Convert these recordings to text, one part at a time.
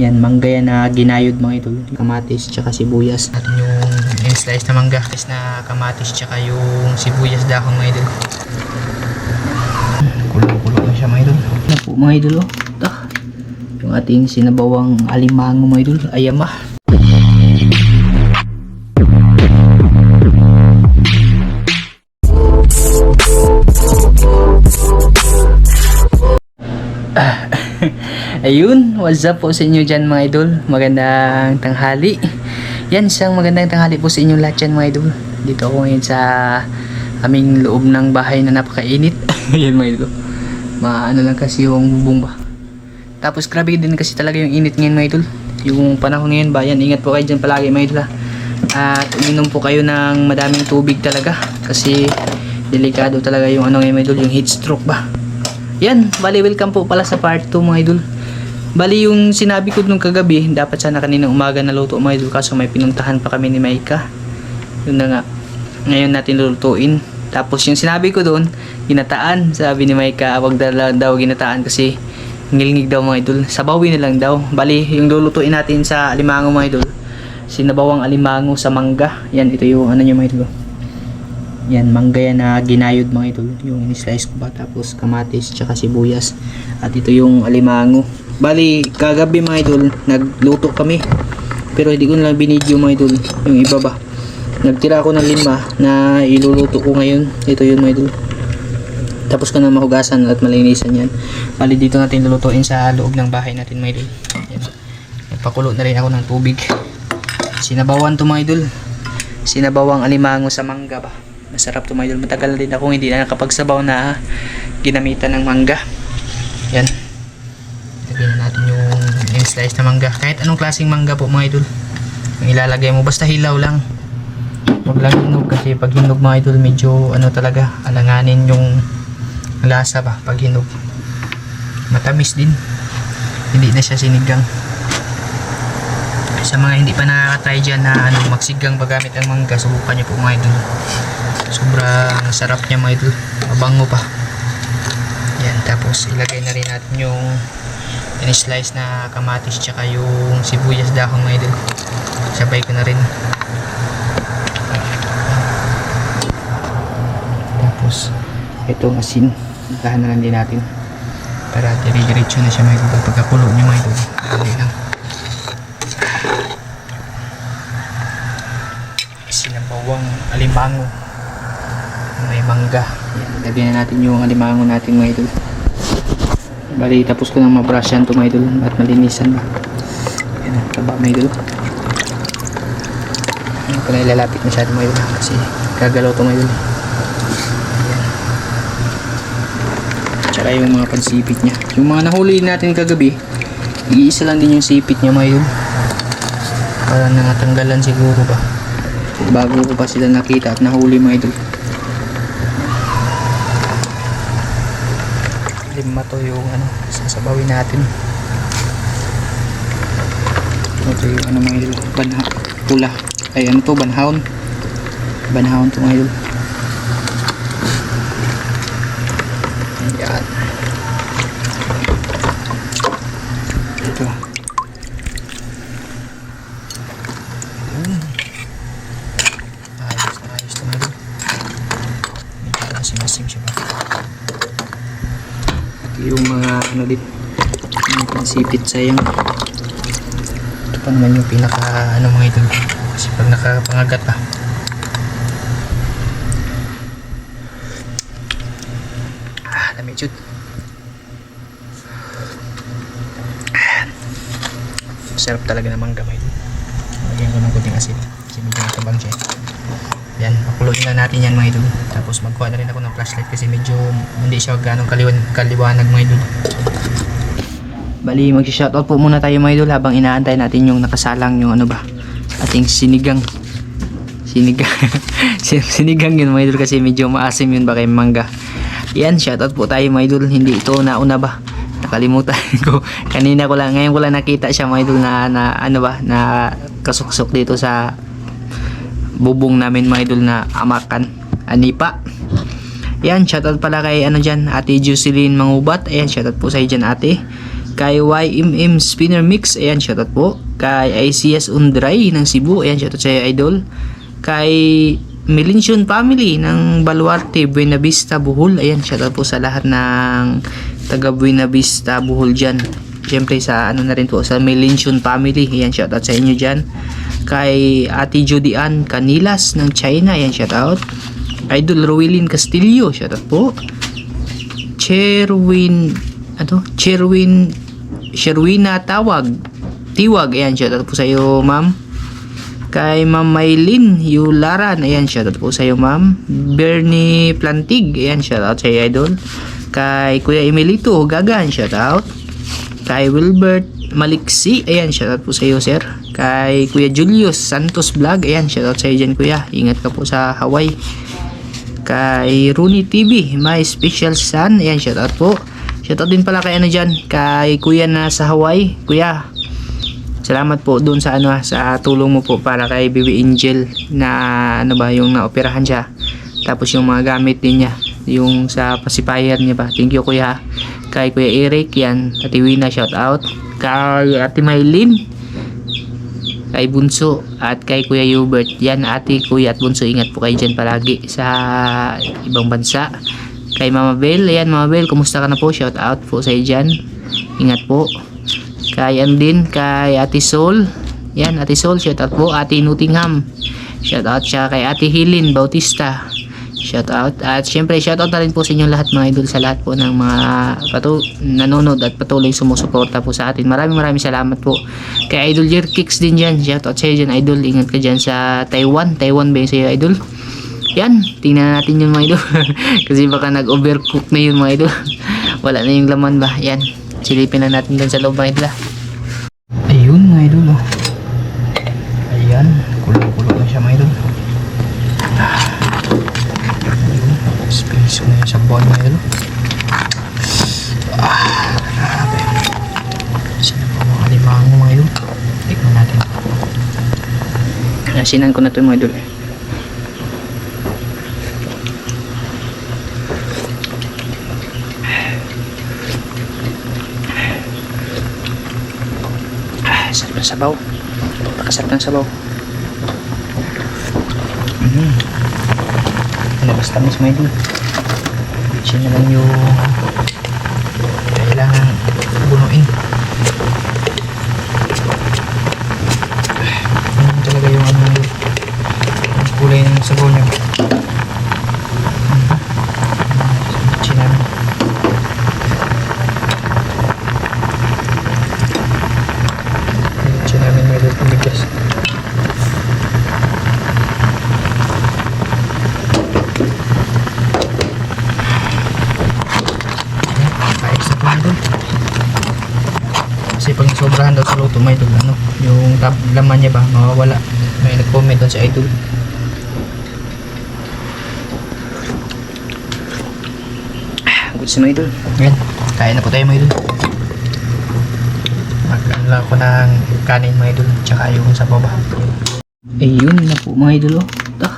Yan, mangga yan na ginayod mga idol. Kamatis, tsaka sibuyas. Natin yung in-slice na mangga. Slice na kamatis, tsaka yung sibuyas dahon mga idol. Kulo-kulo na siya mga idol. Ano po mga idol oh. Ah, yung ating sinabawang alimango mga idol. Ayama. Ayun, what's up po sa inyo dyan mga idol? Magandang tanghali. Yan, isang magandang tanghali po sa inyo lahat dyan mga idol. Dito ako ngayon sa aming loob ng bahay na napakainit. Yan mga idol. Maano lang kasi yung bubong. Tapos grabe din kasi talaga yung init ngayon mga idol. Yung panahon ngayon ba, yan, ingat po kayo dyan palagi mga idol ha. At uminom po kayo ng madaming tubig talaga. Kasi delikado talaga yung ano ngayon mga idol, yung heat stroke ba. Yan, bali welcome po pala sa part 2 mga idol. Bali yung sinabi ko nung kagabi, dapat sana kaninang umaga na luto mga idol kaso may pinuntahan pa kami ni Maika. Yun na nga. Ngayon natin lulutuin. Tapos yung sinabi ko doon, ginataan. Sabi ni Maika, wag na daw ginataan kasi ngilngig daw mga idol. Sabawi na lang daw. Bali, yung lulutuin natin sa alimango mga idol. Sinabawang alimango sa mangga. Yan, ito yung ano nyo mga idol. Yan, mangga yan na ginayod mga idol. Yung in-slice ko ba. Tapos kamatis, tsaka sibuyas. At ito yung alimango. Bali, kagabi mga idol, nagluto kami. Pero hindi ko na lang binidyo mga idol. Yung iba ba. Nagtira ako ng lima na iluluto ko ngayon. Ito yun mga idol. Tapos ko na mahugasan at malinisan yan. Bali, dito natin lulutuin sa loob ng bahay natin mga idol. Yan. Nagpakulo na rin ako ng tubig. Sinabawan to mga idol. Sinabawang alimango sa mangga ba. Masarap to mga idol. Matagal na din ako hindi na nakapagsabaw na ginamitan ng mangga. Yan. In-slice na mangga. Kahit anong klaseng mangga po mga idol. Yung ilalagay mo. Basta hilaw lang. Huwag lang hinog kasi pag hinog mga idol medyo ano talaga alanganin yung lasa ba pag hinog. Matamis din. Hindi na siya sinigang. Sa mga hindi pa nakaka-try dyan na ano, magsigang paggamit ng mangga, subukan nyo po mga idol. Sobrang sarap niya mga idol. Mabango pa. Yan, tapos ilagay na rin natin yung in-slice na kamatis tsaka yung sibuyas dahon mga idol. Sabay ko na rin. Tapos, itong asin. Dahan na lang din natin. Para dire-diretso na siya mga idol. Pagkakulo niya mga idol. Dali lang. Sinabawang alimango. May mangga. Yan, lagyan na natin yung alimango natin mga idol. Bali, tapos ko nang mabrush yan to mga idol at malinisan ba. Yan, taba mga idol. Hindi ko na ilalapit masyado mga idol kasi gagalaw to mga idol. Tsaka yung mga pansipit niya. Yung mga nahuli natin kagabi, iisa lang din yung sipit niya mga idol. Para nangatanggalan siguro ba. Bago ko pa sila nakita at nahuli mga idol. Lima to yung ano sasabawin natin. Ito yung ano mga idol. Banha pula. Ay ano to? Banhaon? Banhaon to mga idol yan ito Yun. ayos na ayos to mga idol medyo masim-masim siya ba yung mga ano din pansipit sayang? Ito pa naman yung pinaka ano mga ito kasi pag nakapangagat pa. Ah dami chut sarap talaga ng mangga may lagyan ko ng kunting asin. Kasi medyo matabang siya yan, pakuloyin na natin yan mga idol. Tapos magkuha na rin ako ng flashlight kasi medyo hindi siya ganong kaliwan, kaliwanag mga idol. Bali, mag-shoutout po muna tayo mga idol habang inaantay natin yung nakasalang yung ano ba, ating sinigang. Sinigang. Sin- sinigang yun mga idol kasi medyo maasim yun ba kay mangga. Yan, shoutout po tayo mga idol. Hindi ito nauna ba? Nakalimutan ko. Kanina ko lang, ngayon ko lang nakita siya mga idol na, na ano ba, na kasuksok dito sa bubong namin mga idol na amakan anipa yan shoutout pala kay ano dyan ate Jocelyn Mangubat ayan shoutout po sa iyo dyan ate Kay YMM Spinner Mix, ayan, shoutout po. Kay ICS Undray ng Cebu, ayan, shoutout sa'yo, idol. Kay Melintion Family ng Baluarte, Buena Vista, Bohol. Ayan, shoutout po sa lahat ng taga Buena Vista, Bohol dyan. Siyempre sa ano na rin po sa Melintion Family. Ayan, shoutout sa inyo dyan. Kay Ate Judy Ann Canilas ng China. Ayan, shoutout. Idol Rowelyn Castillo, shoutout po. Cherwin ano? Cherwin Sherwina Tawag. Tiwag, ayan, shoutout po sa iyo, ma'am. Kay Ma'am Maylin Yularan, ayan, shoutout po sa iyo, ma'am. Bernie Plantig, ayan, shoutout sa iyo, idol. Kay Kuya Emilito Gagan, shoutout. Kay Wilbert Maliksi, ayan, shoutout po sa iyo, sir. Kay Kuya Julius Santos Vlog, ayan, shoutout sa iyo dyan, kuya. Ingat ka po sa Hawaii. Kay Rooney TV, my special son, ayan, shoutout po. Shoutout din pala kay ano dyan, kay kuya na sa Hawaii. Kuya, salamat po doon sa ano ah, sa tulong mo po para kay Baby Angel na ano ba yung naoperahan siya. Tapos yung mga gamit din niya, yung sa pacifier niya ba. Thank you kuya. Kay Kuya Eric yan, Ate Wina shout out. Kay Ate Maylin, kay Bunso at kay Kuya Hubert. Yan ate, kuya at Bunso, ingat po kayo dyan palagi sa ibang bansa. Kay Mama Bell, ayan Mama Bell, kumusta ka na po? Shout out po sa dyan. Ingat po. Kay ano din, kay Ate Sol. Yan, Ate Sol, shout out po. Ate Nottingham. Shout out siya kay Ate Hilin Bautista. Shout out. At syempre, shout out na rin po sa inyo lahat mga idol sa lahat po ng mga patu nanonood at patuloy sumusuporta po sa atin. Maraming maraming salamat po. Kay Idol Jer Kicks din dyan. Shout out sa dyan, idol. Ingat ka dyan sa Taiwan. Taiwan ba yun sa iyo, idol? Yan, tingnan natin yun mga idol. Kasi baka nag-overcook na yun mga idol. Wala na yung laman ba? Yan, silipin na natin dun sa loob mga idol. ah. Ayun mga idol. Oh. Ayan, kulo-kulo na siya mga idol. Ah. Ayun, space ko na yung sabon mga idol. Ah, grabe. Sino pa mga limango mga idol? Tignan natin. Ko na ito mga idol. Ah, sarap ng sabaw. Napakasarap ng sabaw. Mm. Labas tamis mo ito. Siya na lang yung kailangan bunuin. Ano talaga yung ano yung kulay ng sabaw niya. Idol. Kasi pag sobrahan daw sa luto may idol, ano, yung tab laman niya ba, mawawala. May nag-comment doon sa idol. Good sa mga idol. Yan, kain na po tayo mga idol. Lang ako ng kanin mga idol, tsaka yung sa baba. Ayun na po mga idol. Oh. Ito.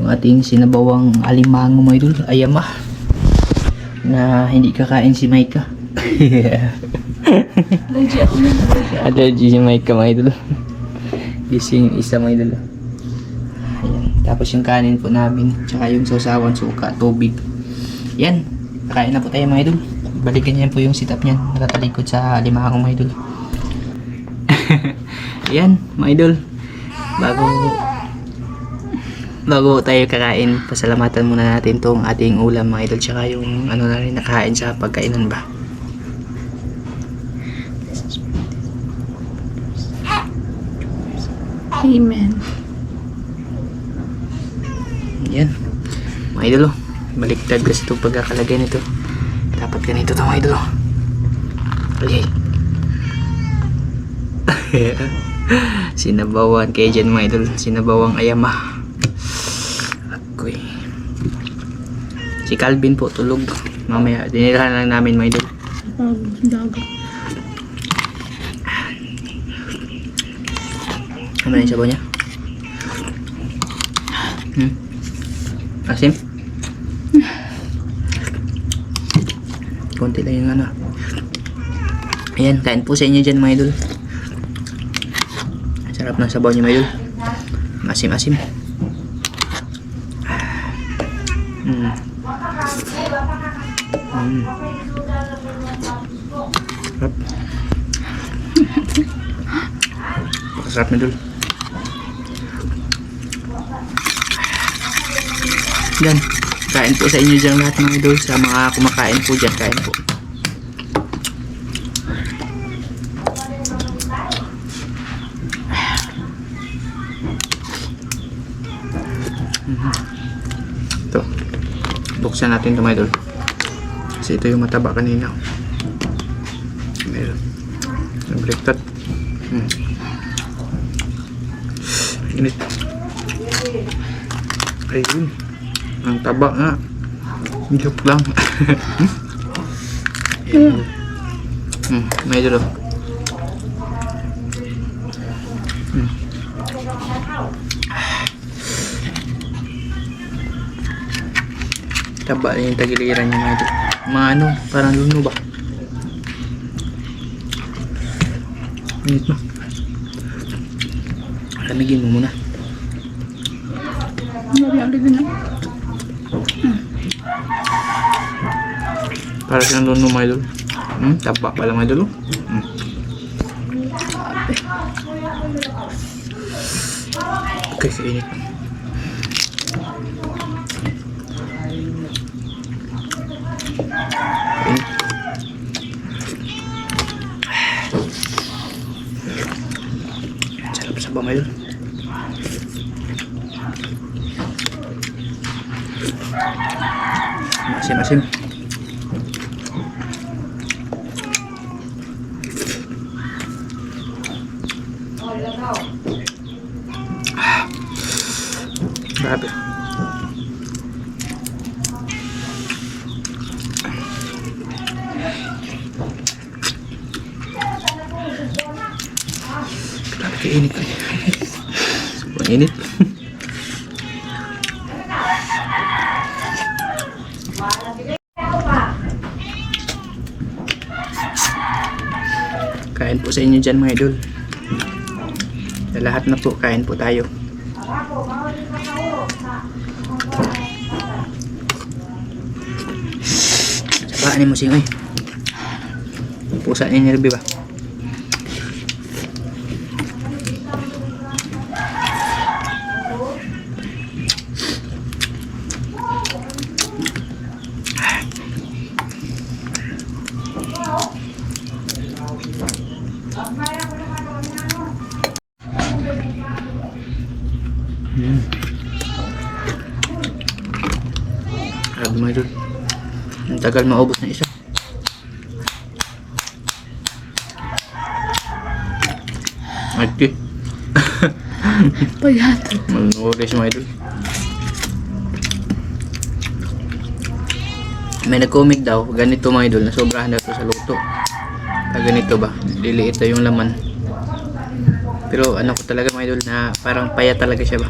Yung ating sinabawang alimango mga idol, ayama. Na hindi kakain si Maika. Allergy si Maika mga idol. Gising yung isa mga idol. Ayan. Tapos yung kanin po namin, tsaka yung sausawan, suka, tubig. Yan. Kakain na po tayo mga idol. Balikan niyan po yung sit-up niyan. Nakatalikod sa lima akong mga idol. Yan, mga idol. Bago bago tayo kakain, pasalamatan muna natin tong ating ulam mga idol. Tsaka yung ano na rin nakain sa pagkainan ba. Amen. Yan. Mga idol, oh. baliktad kasi itong pagkakalagay nito. Dapat ganito to mga idol. oh. Okay. Sinabawan kayo dyan mga idol. Sinabawang ayama. Akoy. Si Calvin po tulog. Mamaya, dinirahan lang namin mga idol. Dagat. Ano yung sabaw niya? Hmm? Asim? Konti lang yung ano. Ayan, kain po sa inyo dyan mga idol. Sarap ng sabaw niyo mga idol. Masim-asim. Mm. Mm. Sarap. Masarap mga idol. Yan. Kain po sa inyo dyan lahat mga idol. Sa mga kumakain po dyan, kain po. Ito. Buksan natin ito mga idol. Kasi ito yung mataba kanina. Meron. Nag-breaktat. Hmm. Init. Ayun. Ang taba nga. Joke lang. hmm. May idol. oh. Taba yung tagiliran niya idol. Mga ano, parang luno ba? Init mo. Lamigin mo muna. Na. Para siyang luno mga idol. Hmm, taba pala mga idol. oh. Hmm. Okay, sa init. Init. Masim-masim. Grabe. Grabe kainit. Sobrang init. Sa inyo dyan mga idol. Sa lahat na po, kain po tayo. Sabaan ni mo oy. Pusa ni Nirbi ba? Tagal maubos na isa. Ate, Payat. manulis mga idol. May nag-comic daw, ganito mga idol, nasobrahan daw to sa luto. Kaya ganito ba, liliit daw yung laman. Pero ano ko talaga mga idol na parang paya talaga siya ba.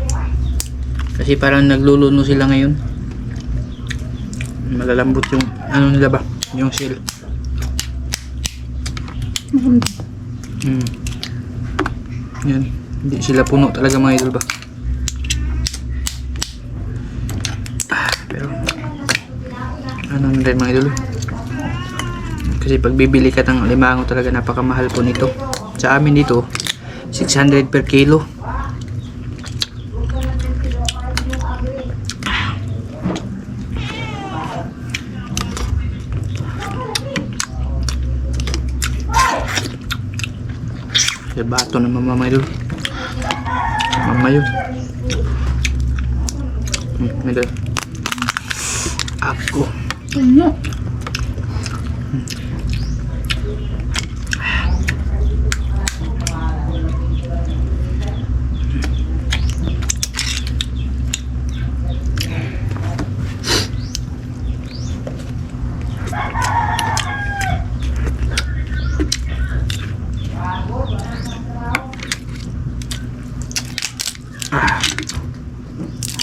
Kasi parang nagluluno sila ngayon. Malalambot yung ano nila ba, yung. Maganda. Hmm. Yan. Hindi sila puno talaga mga idol ba. Ah, pero ano na rin mga idol. Kasi pag bibili ka ng limango talaga napakamahal po nito. Sa amin dito, 600 per kilo. Sa bato ng mama mga idol. Mama yun. Hmm, mga idol. Ako. Ano?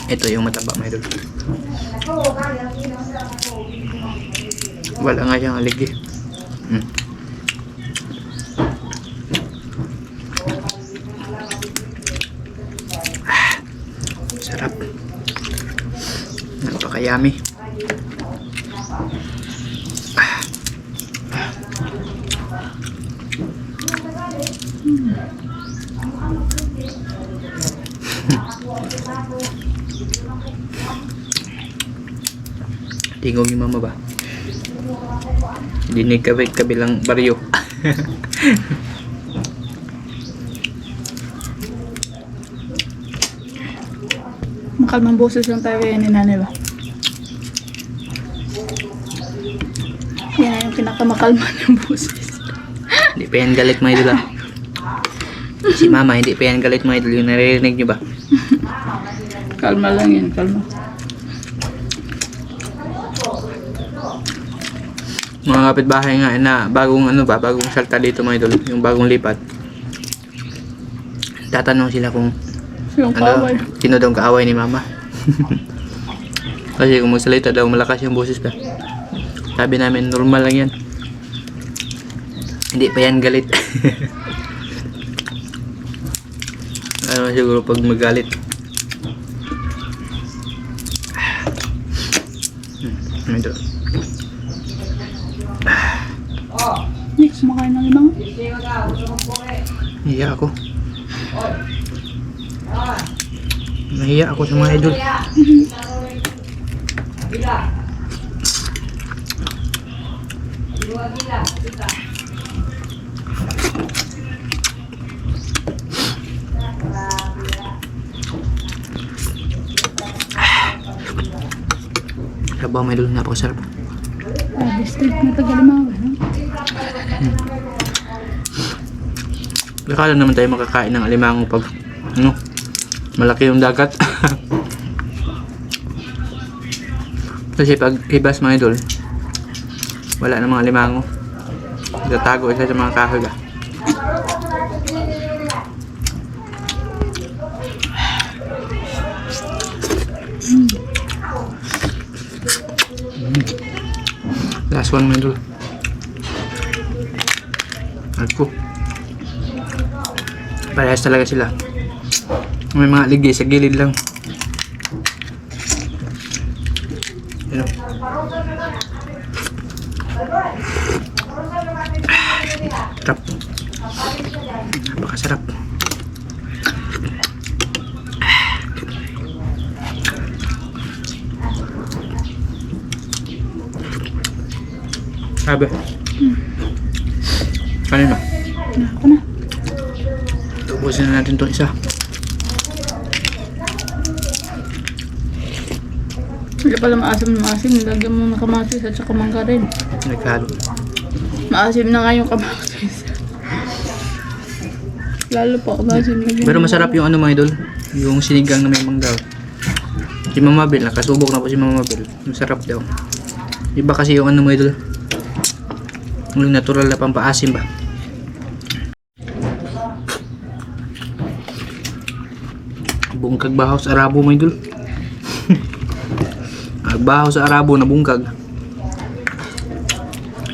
Ito yung mataba mga idol. Wala nga siyang aligi. Hmm. Ah, sarap. Napakayami. Tingog yung mama ba? Dinig kabi kabilang baryo. Makalmang boses lang tayo kaya ni nanay ba? Yan yung pinakamakalma ng boses. Hindi pa yan galit mga idol ah. Si mama, hindi pa yan galit mga idol. Yung naririnig nyo ba? Kalma lang yan, kalma. Mga kapitbahay nga na bagong ano ba, bagong salta dito mga idol. Yung bagong lipat. Tatanong sila kung Yung ano, kaway. sino daw ang kaaway ni mama. Kasi kung magsalita daw, malakas yung boses pa. Sabi namin, normal lang yan. Hindi pa yan galit. ano siguro pag magalit. Hmm, ano ito? Nick, kumakain ng limang. Nahiya ako. Nahiya ako sa mga idol. Sabaw mga idol, napakasarap. Ah, district na tagalimang. Akala naman tayo makakain ng alimango pag ano, malaki yung dagat. Kasi pag ibas mga idol, wala na mga alimango. Tatago isa sa mga kahoy ba. Mm. Last one mga idol. Ako. Parehas talaga sila. May mga ligi sa gilid lang. Yan o. Sarap. Napakasarap. Sabi. Kanina. Na ako na. Tubusin na natin itong isa. Hindi pala maasim na maasim. Lagyan mo ng kamatis at saka mangga rin. Nagkalo. Maasim na nga yung kamatis. Lalo po, maasim yung Pero masarap yung ano mga idol. Yung sinigang na may mangga. Si Mama Bel, nakasubok na po si Mama Bel. Masarap daw. Iba kasi yung ano mga idol. Yung natural na pampaasim ba. Bungkag bahaw sa Arabo mga idol. Agbahaw sa Arabo na bungkag.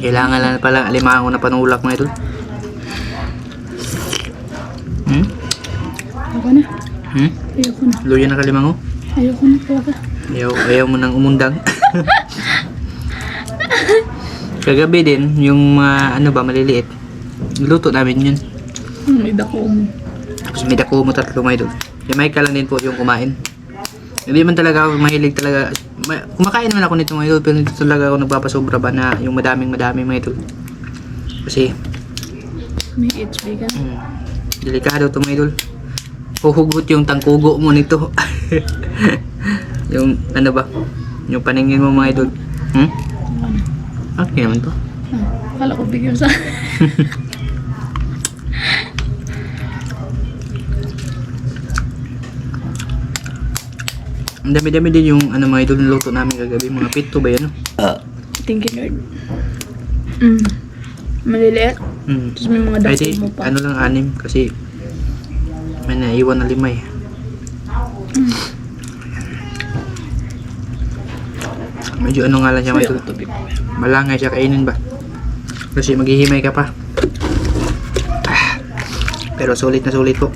Kailangan lang pala alimango na panulak mga idol. Hmm? Ayoko na. Hmm? Ayoko na. Luya na kalimango? Ayoko na talaga. Ayaw, ayaw mo nang umundang. Kagabi din, yung mga ano ba, maliliit. Luto namin yun. May dako mo. Tapos may dako mo tatlo idol. Si Mike lang din po yung kumain. Hindi man talaga ako mahilig talaga. Ma- kumakain naman ako nito mga idol, pero hindi talaga ako nagpapasobra ba na yung madaming madaming mga idol. Kasi, May HB ka. hmm, delikado to mga idol. Huhugot yung tangkugo mo nito. yung ano ba, yung paningin mo mga idol. Hmm? Ayoko na. Okay naman to. Ah, kala ko bigyan sa... Ang dami-dami din yung ano mga idol niluto namin kagabi. Mga pito ba yan? Thank you, Lord. Mm. Maliliit. Hmm. Tapos may mga dako mo pa. ano lang anim kasi may naiwan na lima eh. Medyo ano nga lang siya mga idol. Malangay siya kainin ba? Kasi maghihimay ka pa. Ah, pero sulit na sulit po.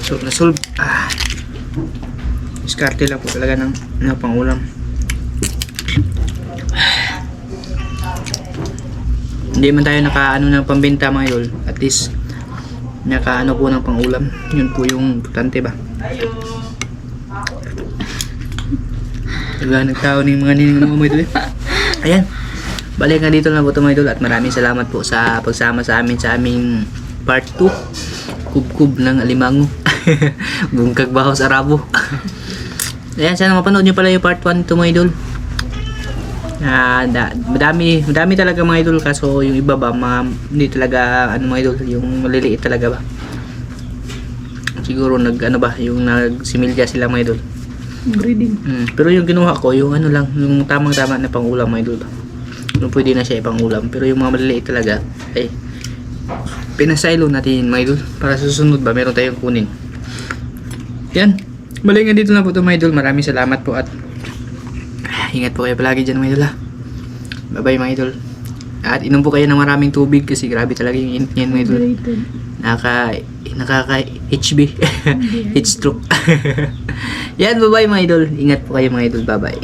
Sulit na sulit. Ah. Diskarte lang po talaga ng, ng pangulam. Hindi man tayo nakaano ng pambenta mga idol. At least nakaano po ng pangulam. Yun po yung importante ba. Diba nagtao ng mga nining ng mga idol. Ayan. Balik nga dito na po ito mga idol at maraming salamat po sa pagsama sa amin sa aming part 2. Kubkub ng alimango. Bungkag bahaw sa arabo. Ayan, sana mapanood nyo pala yung part 1 nito mga idol. Ah, da, madami, madami talaga mga idol kaso yung iba ba mga, hindi talaga ano mga idol, yung maliliit talaga ba. Siguro nag ano ba, yung nagsimilya sila mga idol. Breeding. Mm, pero yung kinuha ko, yung ano lang, yung tamang-tama na pangulam mga idol. Yung pwede na siya ipangulam. Pero yung mga maliliit talaga, ay, pinasilo natin mga idol. Para susunod ba, meron tayong kunin. Yan. Balik nga dito na po ito mga idol. Maraming salamat po at ingat po kayo palagi dyan mga idol ha. Bye bye mga idol. At inom po kayo ng maraming tubig kasi grabe talaga yung init ngayon mga idol. Naka, nakaka HB. Heat stroke. Yan, bye bye mga idol. Ingat po kayo mga idol. Bye bye.